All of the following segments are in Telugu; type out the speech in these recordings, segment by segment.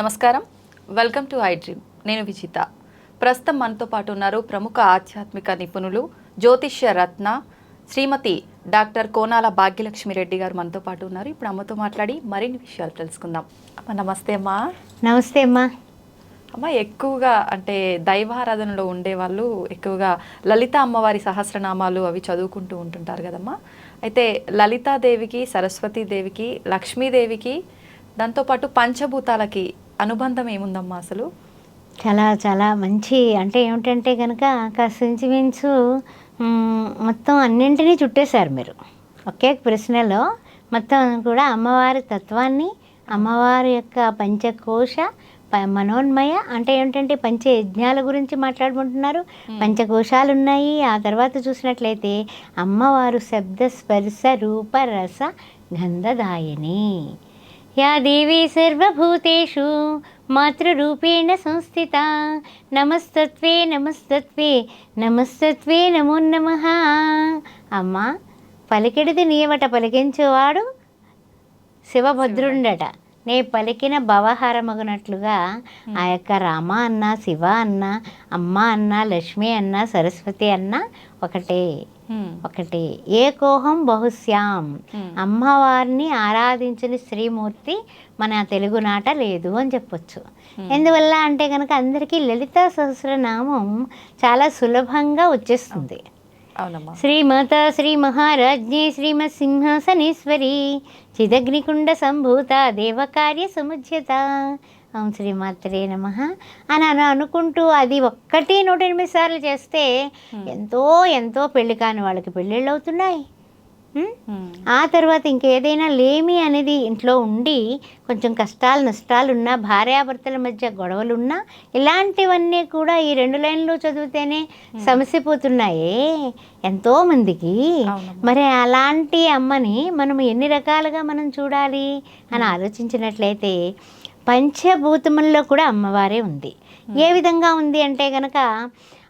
నమస్కారం. Welcome to I dream. నేను విజిత. ప్రస్తుతం మనతో పాటు ఉన్నారు ప్రముఖ ఆధ్యాత్మిక నిపుణులు జ్యోతిష్య రత్న శ్రీమతి డాక్టర్ కోనాల భాగ్యలక్ష్మి రెడ్డి గారు మనతో పాటు ఉన్నారు. ఇప్పుడు అమ్మతో మాట్లాడి మరిన్ని విషయాలు తెలుసుకుందాం. అమ్మ నమస్తే అమ్మా. నమస్తే అమ్మా. అమ్మ ఎక్కువగా అంటే దైవారాధనలో ఉండే వాళ్ళు ఎక్కువగా లలిత అమ్మవారి సహస్రనామాలు అవి చదువుకుంటూ ఉంటుంటారు కదమ్మా. అయితే లలితాదేవికి సరస్వతీదేవికి లక్ష్మీదేవికి దాంతోపాటు పంచభూతాలకి అనుబంధం ఏముందమ్మా అసలు? చాలా చాలా మంచి అంటే ఏమిటంటే కనుక కాస్త ఇంచుమించు మొత్తం అన్నింటినీ చుట్టేశారు మీరు. ఒకే ప్రశ్నలో మొత్తం కూడా అమ్మవారి తత్వాన్ని అమ్మవారి యొక్క పంచకోశ ప- మనోన్మయ అంటే ఏమిటంటే పంచ యజ్ఞాల గురించి మాట్లాడుకుంటున్నారు. పంచకోశాలు ఉన్నాయి ఆ తర్వాత చూసినట్లయితే అమ్మవారు శబ్ద స్పర్శ రూప రస గంధదాయని. యా దేవీ సర్వభూతేషు మాతృరూపేణ సంస్థిత. నమస్తత్వే నమస్తత్వే నమస్తత్వే నమో నమ. అమ్మ పలికెడిది నీవట పలికించేవాడు? శివభద్రుండట. నే పలికిన భవహారమగునట్లుగా ఆ యొక్క రామ అన్న శివ అన్న అమ్మ అన్న లక్ష్మి అన్న సరస్వతి అన్న ఒకటే. ఒకటి. ఏకోహం బహుశ్యాం. Hmm. అమ్మవారిని ఆరాధించిన శ్రీమూర్తి మన తెలుగునాట లేదు అని చెప్పొచ్చు. ఎందువల్ల అంటే కనుక అందరికీ లలిత సహస్రనామం చాలా సులభంగా వచ్చేస్తుంది. శ్రీమాత శ్రీ మహారాజ్ఞి శ్రీమత్ సింహాసనేశ్వరి చిదగ్నికుండ సంభూత దేవకార్య సముజ్యత ఓం శ్రీమాత్రే నమ. అని అని అనుకుంటూ అది ఒక్కటి నూట ఎనిమిది సార్లు చేస్తే ఎంతో ఎంతో పెళ్ళి కాని వాళ్ళకి పెళ్ళిళ్ళు అవుతున్నాయి. ఆ తర్వాత ఇంకేదైనా లేమి అనేది ఇంట్లో ఉండి కొంచెం కష్టాలు నష్టాలు ఉన్నా భార్యాభర్తల మధ్య గొడవలు ఉన్నా ఇలాంటివన్నీ కూడా ఈ రెండు లైన్లు చదివితేనే సమసిపోతున్నాయే ఎంతో మందికి. అవునమ్మా. మరి అలాంటి అమ్మని మనం ఎన్ని రకాలుగా మనం చూడాలి అని ఆలోచించినట్లయితే పంచభూతముల్లో కూడా అమ్మవారే ఉంది. ఏ విధంగా ఉంది అంటే గనక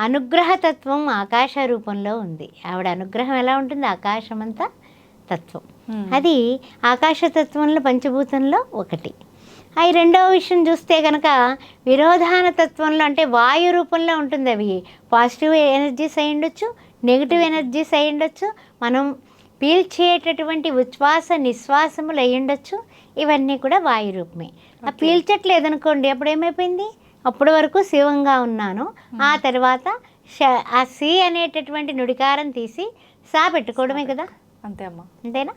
అనుగ్రహతత్వం ఆకాశ రూపంలో ఉంది. ఆవిడ అనుగ్రహం ఎలా ఉంటుంది? ఆకాశం అంతా తత్వం. అది ఆకాశతత్వంలో పంచభూతంలో ఒకటి. అవి రెండవ విషయం చూస్తే కనుక విరోధాన తత్వంలో అంటే వాయు రూపంలో ఉంటుంది అవి. పాజిటివ్ ఎనర్జీస్ అయి ఉండొచ్చు నెగిటివ్ ఎనర్జీస్ అయి ఉండొచ్చు మనం పీల్చేటటువంటి ఉచ్ఛ్వాస నిశ్వాసములు అయి ఉండొచ్చు. ఇవన్నీ కూడా వాయు రూపమే. ఆ పీల్చట్లేదు అనుకోండి అప్పుడు ఏమైపోయింది అప్పటి వరకు శివంగా ఉన్నాను. ఆ తర్వాత ఆ సి అనేటటువంటి నుడికారం తీసి సా పెట్టుకోవడమే కదా? అంతే అమ్మా. అంతేనా?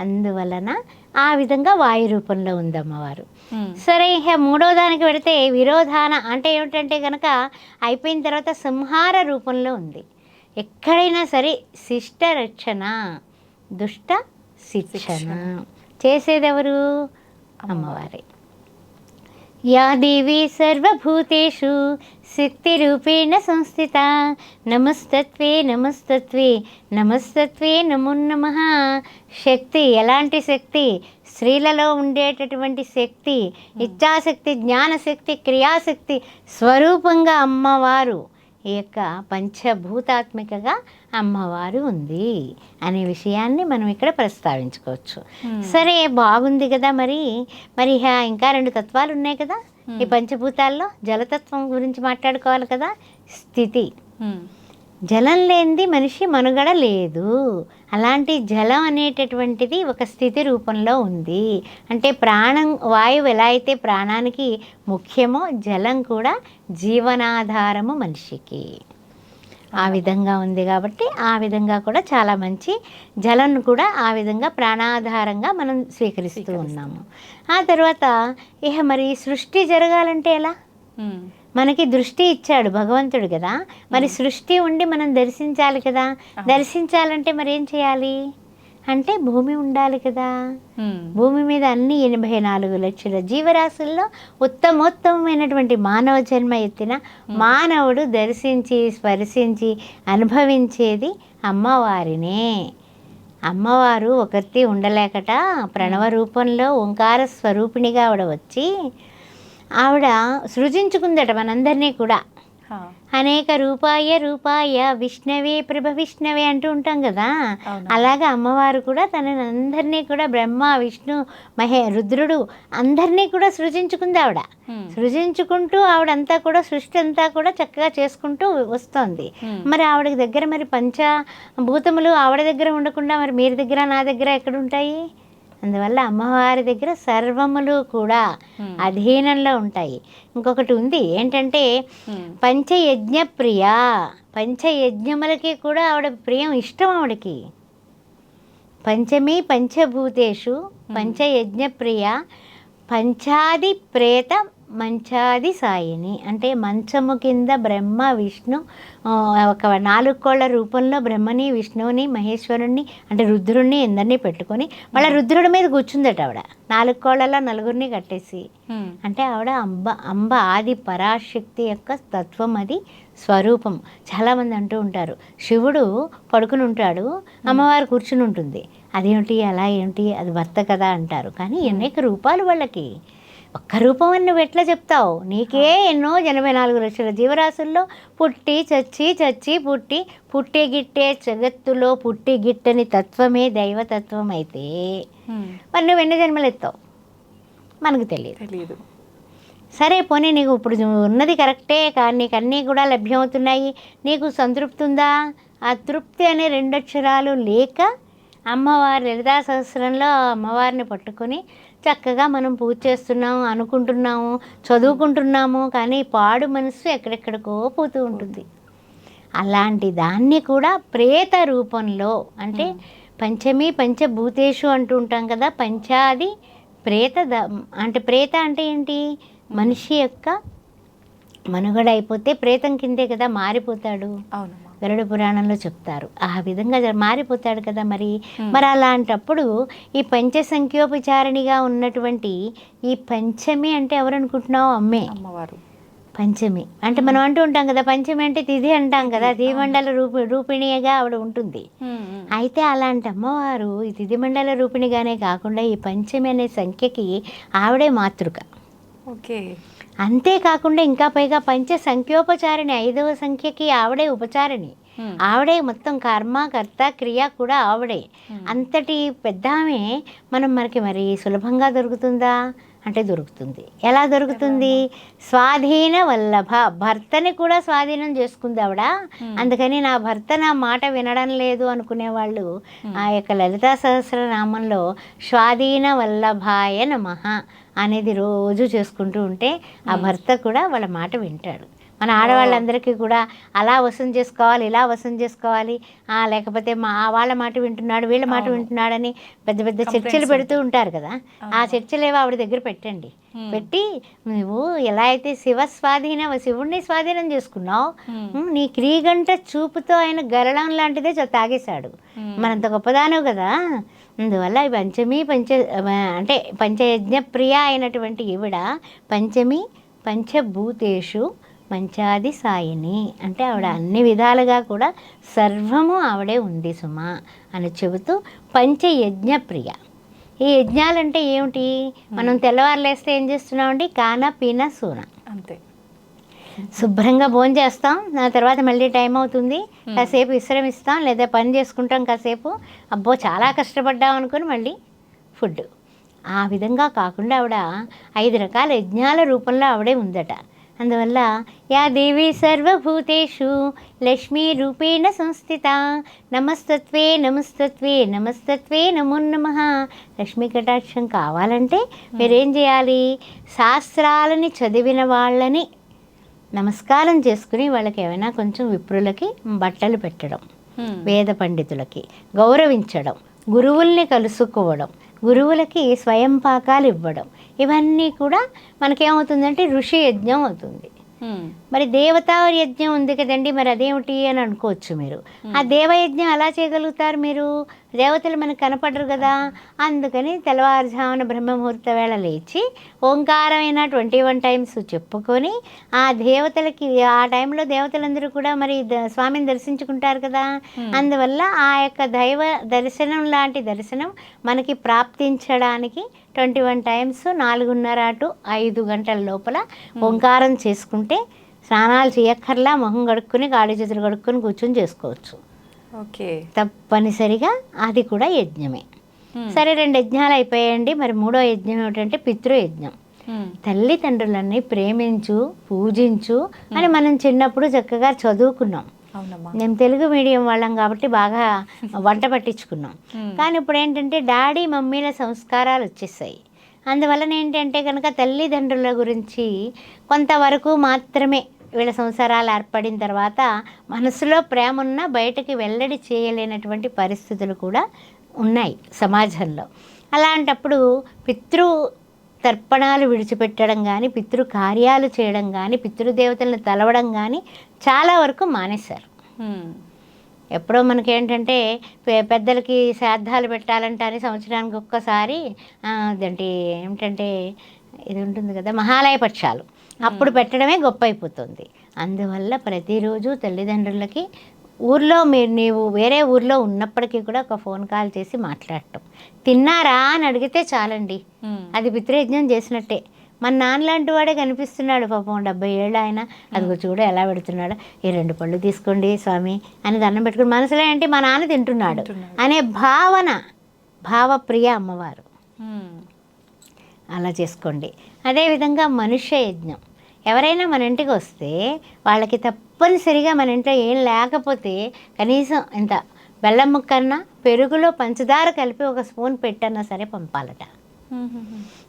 అందువలన ఆ విధంగా వాయు రూపంలో ఉంది అమ్మవారు. సరే ఇక మూడో దానికి పెడితే విరోధాన అంటే ఏమిటంటే కనుక అయిపోయిన తర్వాత సంహార రూపంలో ఉంది. ఎక్కడైనా సరే శిష్ట రక్షణ దుష్ట శిక్షణ చేసేదెవరు? అమ్మవారే. యా దేవి సర్వభూతేషు శక్తిరూపేణ సంస్థిత నమస్తత్వే నమస్తత్వే నమస్తత్వే నమో నమ. శక్తి ఎలాంటి శక్తి? స్త్రీలలో ఉండేటటువంటి శక్తి ఇచ్ఛాశక్తి జ్ఞానశక్తి క్రియాశక్తి స్వరూపంగా అమ్మవారు. ఈ యొక్క పంచభూతాత్మికగా అమ్మవారు ఉంది అనే విషయాన్ని మనం ఇక్కడ ప్రస్తావించుకోవచ్చు. సరే బాగుంది కదా మరి. మరి ఇంకా రెండు తత్వాలు ఉన్నాయి కదా. ఈ పంచభూతాల్లో జలతత్వం గురించి మాట్లాడుకోవాలి కదా. స్థితి. జలం లేనిది మనిషి మనుగడ లేదు. అలాంటి జలం అనేటటువంటిది ఒక స్థితి రూపంలో ఉంది. అంటే ప్రాణం వాయువు ఎలా అయితే ప్రాణానికి ముఖ్యమో జలం కూడా జీవనాధారము మనిషికి. ఆ విధంగా ఉంది కాబట్టి ఆ విధంగా కూడా చాలా మంచి జలం కూడా ఆ విధంగా ప్రాణాధారంగా మనం స్వీకరిస్తూ ఉన్నాము. ఆ తర్వాత ఇక మరి సృష్టి జరగాలంటే ఎలా. మనకి దృష్టి ఇచ్చాడు భగవంతుడు కదా. మరి సృష్టి ఉండి మనం దర్శించాలి కదా. దర్శించాలంటే మరి ఏం చేయాలి? అంటే భూమి ఉండాలి కదా. భూమి మీద అన్ని ఎనభై నాలుగు లక్షల జీవరాశుల్లో ఉత్తమోత్తమైనటువంటి మానవ జన్మ ఎత్తిన మానవుడు దర్శించి స్పర్శించి అనుభవించేది అమ్మవారినే. అమ్మవారు ఒకరితి ఉండలేకట. ప్రణవ రూపంలో ఓంకార స్వరూపిణిగా ఆవిడ వచ్చి ఆవిడ సృజించుకుందట మనందరినీ కూడా. అనేక రూపాయ రూపాయ విష్ణవే ప్రభ విష్ణవే అంటూ ఉంటాం కదా. అలాగా అమ్మవారు కూడా తనని అందరినీ కూడా బ్రహ్మ విష్ణు మహే రుద్రుడు అందరినీ కూడా సృజించుకుంది ఆవిడ. సృజించుకుంటూ ఆవిడంతా కూడా సృష్టి అంతా కూడా చక్కగా చేసుకుంటూ వస్తోంది. మరి ఆవిడ దగ్గర మరి పంచ భూతములు ఆవిడ దగ్గర ఉండకుండా మరి మీరు దగ్గర నా దగ్గర ఎక్కడ ఉంటాయి? అందువల్ల అమ్మవారి దగ్గర సర్వములు కూడా. అధీనంలో ఉంటాయి ఇంకొకటి ఉంది ఏంటంటే. పంచయజ్ఞ ప్రియ పంచయజ్ఞములకి కూడా ఆవిడ ప్రియం ఇష్టం ఆవిడకి పంచమి పంచభూతేషు పంచయజ్ఞ ప్రియ పంచాది ప్రేత మంచాది సాయిని. అంటే మంచము కింద బ్రహ్మ విష్ణు ఒక నాలుగు కోళ్ళ రూపంలో బ్రహ్మని విష్ణువుని మహేశ్వరుణ్ణి అంటే రుద్రుణ్ణి అందరినీ పెట్టుకొని మళ్ళీ రుద్రుడి మీద కూర్చుందట ఆవిడ. నాలుగు కోళ్ళలో నలుగురిని కట్టేసి. అంటే ఆవిడ అంబ అంబ ఆది పరాశక్తి యొక్క తత్వం అది స్వరూపం. చాలామంది అంటూ ఉంటారు శివుడు పడుకుని ఉంటాడు అమ్మవారు కూర్చుని ఉంటుంది. అదేమిటి అలా ఏంటి అది భర్త కదా అంటారు. కానీ అనేక రూపాలు వాళ్ళకి. ఒక్క రూపం అని నువ్వు ఎట్లా చెప్తావు? నీకే ఎన్నో ఎనభై నాలుగు లక్షల జీవరాశుల్లో పుట్టి చచ్చి చచ్చి పుట్టి పుట్టే గిట్టే జగత్తులో పుట్టి గిట్టని తత్వమే దైవతత్వం అయితే. మరి నువ్వు ఎన్ని జన్మలు ఎత్తావు? మనకు తెలియదు. తెలీదు. సరే పోనీ నీకు ఇప్పుడు ఉన్నది కరెక్టే కానీ నీకు అన్నీ కూడా లభ్యమవుతున్నాయి. నీకు సంతృప్తి ఉందా? ఆ తృప్తి అనే రెండు అక్షరాలు లేక అమ్మవారి లలితా సహస్రంలో అమ్మవారిని పట్టుకొని చక్కగా మనం పూజ చేస్తున్నాము అనుకుంటున్నాము చదువుకుంటున్నాము కానీ పాడు మనసు ఎక్కడెక్కడికో పోతూ ఉంటుంది. అలాంటి దాన్ని కూడా ప్రేత రూపంలో అంటే పంచమి పంచభూతేషు అంటూ ఉంటాం కదా పంచాది ప్రేత ద- అంటే ప్రేత అంటే ఏంటి? మనిషి యొక్క మనుగడ అయిపోతే ప్రేతం కిందే కదా మారిపోతాడు. అవునమ్మా. గరుడ పురాణంలో చెప్తారు. ఆ విధంగా మారిపోతాడు కదా మరి. మరి అలాంటప్పుడు ఈ పంచ సంఖ్యోపచారిణిగా ఉన్నటువంటి ఈ పంచమి అంటే ఎవరు అనుకుంటున్నావు అమ్మే. అమ్మవారు. పంచమి. అంటే మనం అంటూ ఉంటాం కదా పంచమి అంటే తిథి అంటాం కదా దీమండల రూపి రూపిణిగా ఆవిడ ఉంటుంది. అయితే అలాంటి అమ్మవారు ఈ తిథి మండల రూపిణిగానే కాకుండా ఈ పంచమి అనే సంఖ్యకి ఆవిడే మాతృక. ఓకే. అంతేకాకుండా ఇంకా పైగా పంచ సంఖ్యోపచారిణి ఐదవ సంఖ్యకి ఆవిడే ఉపచారిణి. ఆవిడే మొత్తం కర్మ కర్త క్రియ కూడా ఆవిడే. అంతటి పెద్ద ఆమె మనం మనకి మరి సులభంగా దొరుకుతుందా అంటే దొరుకుతుంది. ఎలా దొరుకుతుంది? స్వాధీన వల్లభ. భర్తని కూడా స్వాధీనం చేసుకుంది ఆవిడ. అందుకని నా భర్త నా మాట వినడం లేదు అనుకునే వాళ్ళు ఆ యొక్క లలితా సహస్రనామంలో స్వాధీన వల్లభాయ నమః అనేది రోజు చేసుకుంటూ ఉంటే ఆ భర్త కూడా వాళ్ళ మాట వింటాడు. మన ఆడవాళ్ళందరికీ కూడా అలా వసం చేసుకోవాలి ఇలా వసం చేసుకోవాలి. లేకపోతే మా వాళ్ళ మాట వింటున్నాడు వీళ్ళ మాట వింటున్నాడని పెద్ద పెద్ద చర్చలు పెడుతూ ఉంటారు కదా. ఆ చర్చలు ఏవో ఆవిడ దగ్గర పెట్టండి. పెట్టి నువ్వు ఎలా అయితే శివ స్వాధీనం శివుణ్ణి స్వాధీనం చేసుకున్నావు నీ క్రీగంట చూపుతో ఆయన గరళం లాంటిదే చ- తాగేశాడు. మనంత గొప్పదానవు కదా. అందువల్ల ఈ పంచమి పంచ అంటే పంచయజ్ఞ ప్రియ అయినటువంటి ఈవిడ పంచమి పంచభూతేషు మంచాది సాయిని. అంటే ఆవిడ అన్ని విధాలుగా కూడా సర్వము ఆవిడే ఉంది సుమా అని చెబుతూ పంచయజ్ఞ ప్రియ ఈ యజ్ఞాలంటే ఏమిటి? మనం తెల్లవారులేస్తే ఏం చేస్తున్నామండి? కాన పీన సూన. అంతే. శుభ్రంగా భోజనం చేస్తాం. ఆ తర్వాత మళ్ళీ టైం అవుతుంది. కాసేపు విశ్రమిస్తాం లేదా పని చేసుకుంటాం కాసేపు. అబ్బో చాలా కష్టపడ్డాం అనుకుని మళ్ళీ ఫుడ్ ఆ విధంగా కాకుండా ఆవిడ ఐదు రకాల యజ్ఞాల రూపంలో ఆవిడే ఉందట. అందువల్ల యా దేవి సర్వభూతేషు లక్ష్మీ రూపేణ సంస్థిత నమస్తత్వే నమస్తత్వే నమస్తత్వే నమో నమ. లక్ష్మీ కటాక్షం కావాలంటే మీరేం చేయాలి? శాస్త్రాలని చదివిన వాళ్ళని నమస్కారం చేసుకుని వాళ్ళకి ఏమైనా కొంచెం విప్రులకి బట్టలు పెట్టడం. వేద పండితులకి గౌరవించడం గురువుల్ని కలుసుకోవడం గురువులకి స్వయం పాకాలు ఇవ్వడం ఇవన్నీ కూడా మనకేమవుతుందంటే ఋషి యజ్ఞం అవుతుంది. మరి దేవతా యజ్ఞం ఉంది కదండి మరి అదేమిటి అని అనుకోవచ్చు మీరు. ఆ దేవయజ్ఞం ఎలా చేయగలుగుతారు మీరు? దేవతలు మనకు కనపడరు కదా. అందుకని తెల్లవారుజామున బ్రహ్మముహూర్త వేళ లేచి ఓంకారమైన ట్వంటీ వన్ టైమ్స్ చెప్పుకొని ఆ దేవతలకి ఆ టైంలో దేవతలందరూ కూడా మరి ద- స్వామిని దర్శించుకుంటారు కదా. అందువల్ల ఆ యొక్క దైవ దర్శనం లాంటి దర్శనం మనకి ప్రాప్తించడానికి ట్వంటీ వన్ టైమ్స్ నాలుగున్నర టు ఐదు గంటల లోపల ఓంకారం చేసుకుంటే స్నానాలు చేయక్కర్లా మొహం కడుక్కొని కాళ్ళు చేతులు కడుక్కొని కూర్చొని చేసుకోవచ్చు. తప్పనిసరిగా అది కూడా యజ్ఞమే. సరే రెండు యజ్ఞాలు అయిపోయాయండి. మరి మూడో యజ్ఞం ఏమిటంటే పితృయజ్ఞం. తల్లిదండ్రులని ప్రేమించు పూజించు అని మనం చిన్నప్పుడు చక్కగా చదువుకున్నాం. మేము తెలుగు మీడియం వాళ్ళం కాబట్టి బాగా వంట పట్టించుకున్నాం. కానీ ఇప్పుడు ఏంటంటే డాడీ మమ్మీల సంస్కారాలు వచ్చేసాయి. అందువలన ఏంటంటే కనుక తల్లిదండ్రుల గురించి కొంతవరకు మాత్రమే వీళ్ళ సంసారాలు ఏర్పడిన తర్వాత మనసులో ప్రేమ ఉన్నా బయటకి వెల్లడి చేయలేనటువంటి పరిస్థితులు కూడా ఉన్నాయి సమాజంలో. అలాంటప్పుడు పితృ తర్పణాలు విడిచిపెట్టడం కానీ పితృ కార్యాలు చేయడం కానీ పితృదేవతలను తలవడం కానీ చాలా వరకు మానేశారు. ఎప్పుడో మనకేంటంటే పెద్దలకి శ్రాద్ధాలు పెట్టాలంటే అని సంవత్సరానికి ఒక్కసారి అదేంటి ఏమిటంటే ఇది ఉంటుంది కదా మహాలయ పక్షాలు. అప్పుడు పెట్టడమే గొప్ప అయిపోతుంది అందువల్ల ప్రతిరోజు తల్లిదండ్రులకి ఊర్లో మీరు నీవు వేరే ఊర్లో ఉన్నప్పటికీ కూడా ఒక ఫోన్ కాల్ చేసి మాట్లాడటం. తిన్నారా అని అడిగితే చాలండి. అది పితృయజ్ఞం చేసినట్టే. మన నాన్న లాంటి వాడే కనిపిస్తున్నాడు పాపం డెబ్బై ఏళ్ళు ఆయన. అదిగో చూడు ఎలా పెడుతున్నాడు. ఈ రెండు పళ్ళు తీసుకోండి స్వామి అని దండం పెట్టుకుని మనసులో ఏంటి? మా నాన్న తింటున్నాడు. అనే భావన భావప్రియ అమ్మవారు. మ్మ్. అలా చేసుకోండి. అదేవిధంగా మనుష్య యజ్ఞం ఎవరైనా మన ఇంటికి వస్తే వాళ్ళకి తప్పనిసరిగా మన ఇంట్లో ఏం లేకపోతే కనీసం ఇంత బెల్లం ముక్కన్నా పెరుగులో పంచదార కలిపి ఒక స్పూన్ పెట్టన్నా సరే పంపాలట.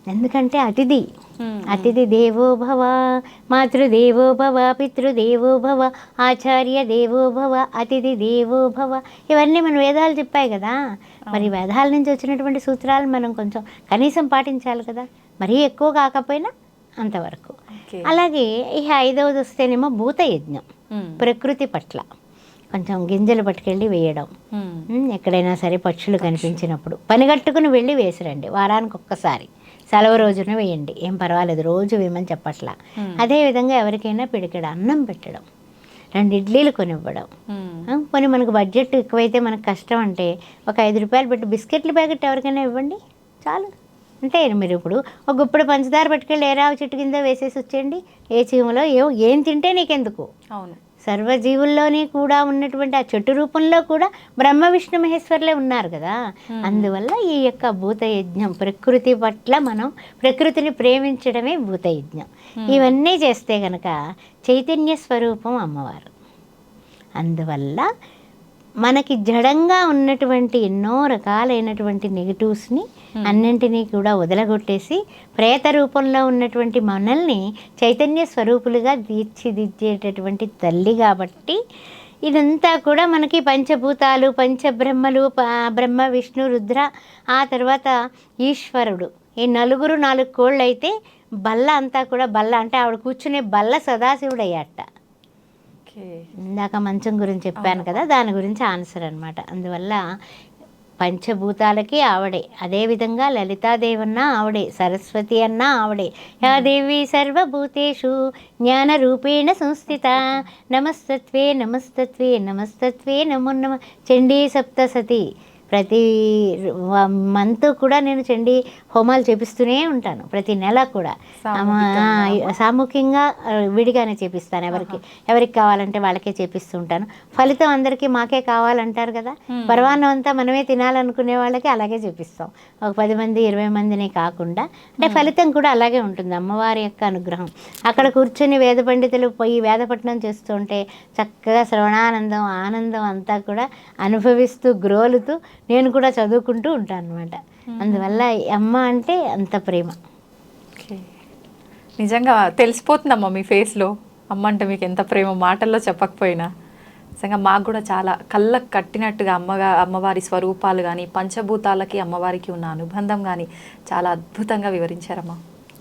ఎందుకంటే అతిథి. అతిథి దేవో భవ మాతృదేవో భవ పితృదేవో భవ ఆచార్య దేవో భవ అతిథి దేవో భవ. ఇవన్నీ మన వేదాలు చెప్పాయి కదా. మరి వేదాల నుంచి వచ్చినటువంటి సూత్రాలు మనం కొంచెం కనీసం పాటించాలి కదా. మరీ ఎక్కువ కాకపోయినా అంతవరకు. అలాగే ఇక ఐదవది వస్తేనేమో భూత యజ్ఞం మ్మ్. ప్రకృతి పట్ల. కొంచెం గింజలు పట్టుకెళ్ళి వేయడం. ఎక్కడైనా సరే పక్షులు కనిపించినప్పుడు. పనిగట్టుకుని వెళ్ళి వేసిరండి వారానికి ఒక్కసారి. సెలవు రోజున వేయండి ఏం పర్వాలేదు రోజు వేయమని చెప్పట్లా. అదేవిధంగా ఎవరికైనా పిడికెడు అన్నం పెట్టడం రెండు ఇడ్లీలు కొనివ్వడం. పోనీ మనకు బడ్జెట్ ఎక్కువైతే మనకు కష్టం అంటే ఒక ఐదు రూపాయలు పెట్టి బిస్కెట్ల ప్యాకెట్ ఎవరికైనా ఇవ్వండి చాలు. అంటే మీరు ఇప్పుడు ఒక గుప్పుడు పంచదార పట్టుకెళ్ళి ఏ రావి చెట్టు కింద వేసేసి వచ్చేయండి. ఏ చీమలో ఏ ఏం తింటే నీకెందుకు? అవును. సర్వజీవుల్లోని కూడా ఉన్నటువంటి ఆ చెట్టు రూపంలో కూడా బ్రహ్మ విష్ణు మహేశ్వరులే ఉన్నారు కదా. అందువల్ల ఈ యొక్క భూత యజ్ఞం ప్రకృతి పట్ల మనం ప్రకృతిని ప్రేమించడమే భూత యజ్ఞం ఇవన్నీ చేస్తే గనక చైతన్య స్వరూపం అమ్మవారు. అందువల్ల మనకి జడంగా ఉన్నటువంటి ఎన్నో రకాలైనటువంటి నెగిటివ్స్ని అన్నింటినీ కూడా వదలగొట్టేసి ప్రేత రూపంలో ఉన్నటువంటి మనల్ని చైతన్య స్వరూపులుగా తీర్చిదిద్దేటటువంటి తల్లి కాబట్టి ఇదంతా కూడా మనకి పంచభూతాలు పంచబ్రహ్మలు బ్రహ్మ విష్ణు రుద్ర ఆ తర్వాత ఈశ్వరుడు. ఈ నలుగురు నాలుగు కోళ్ళు అయితే బల్ల అంతా కూడా బల్ల అంటే ఆవిడ కూర్చునే బల్ల సదాశివుడు అయ్యాట ఓకే ఇందాక మంచం గురించి చెప్పాను కదా దాని గురించి ఆన్సర్ అనమాట అందువల్ల పంచభూతాలకి ఆవిడే అదేవిధంగా లలితాదేవన్న ఆవిడే సరస్వతి అన్న ఆవిడే. యా దేవి సర్వభూతేషు జ్ఞానరూపేణ సంస్థిత. నమస్తత్వే నమస్తత్వే నమస్తత్వే నమో నమ చండీ సప్తసతి. ప్రతి మంత్ కూడా నేను చండీ హోమాలు చేపిస్తూనే ఉంటాను. ప్రతి నెల కూడా. సామూహికంగా ఆ, విడిగానే చేపిస్తాను ఎవరికి. ఎవరికి కావాలంటే వాళ్ళకే చేపిస్తూ ఉంటాను. ఫలితం అందరికీ మాకే కావాలంటారు కదా. పర్వాన్నం అంతా మనమే తినాలనుకునే వాళ్ళకి అలాగే చేపిస్తాం. ఒక పది మంది ఇరవై మందిని కాకుండా. అంటే ఫలితం కూడా అలాగే ఉంటుంది. అమ్మవారి యొక్క అనుగ్రహం. అక్కడ కూర్చొని వేద పండితులు పోయి వేదపట్నం చేస్తుంటే చక్కగా శ్రవణానందం ఆనందం అంతా కూడా అనుభవిస్తూ గ్రోలుతూ నేను కూడా చదువుకుంటూ ఉంటాను అనమాట అందువల్ల అమ్మ అంటే అంత ప్రేమ. నిజంగా తెలిసిపోతుందమ్మా మీ ఫేస్లో. అమ్మ అంటే మీకు ఎంత ప్రేమ మాటల్లో చెప్పకపోయినా. నిజంగా మాకు కూడా చాలా కళ్ళకు కట్టినట్టుగా అమ్మగా అమ్మవారి స్వరూపాలు కానీ పంచభూతాలకి అమ్మవారికి ఉన్న అనుబంధం కానీ చాలా అద్భుతంగా వివరించారమ్మా.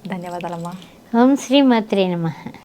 ధన్యవాదాలమ్మా. ఓం శ్రీ మాత్రే నమః.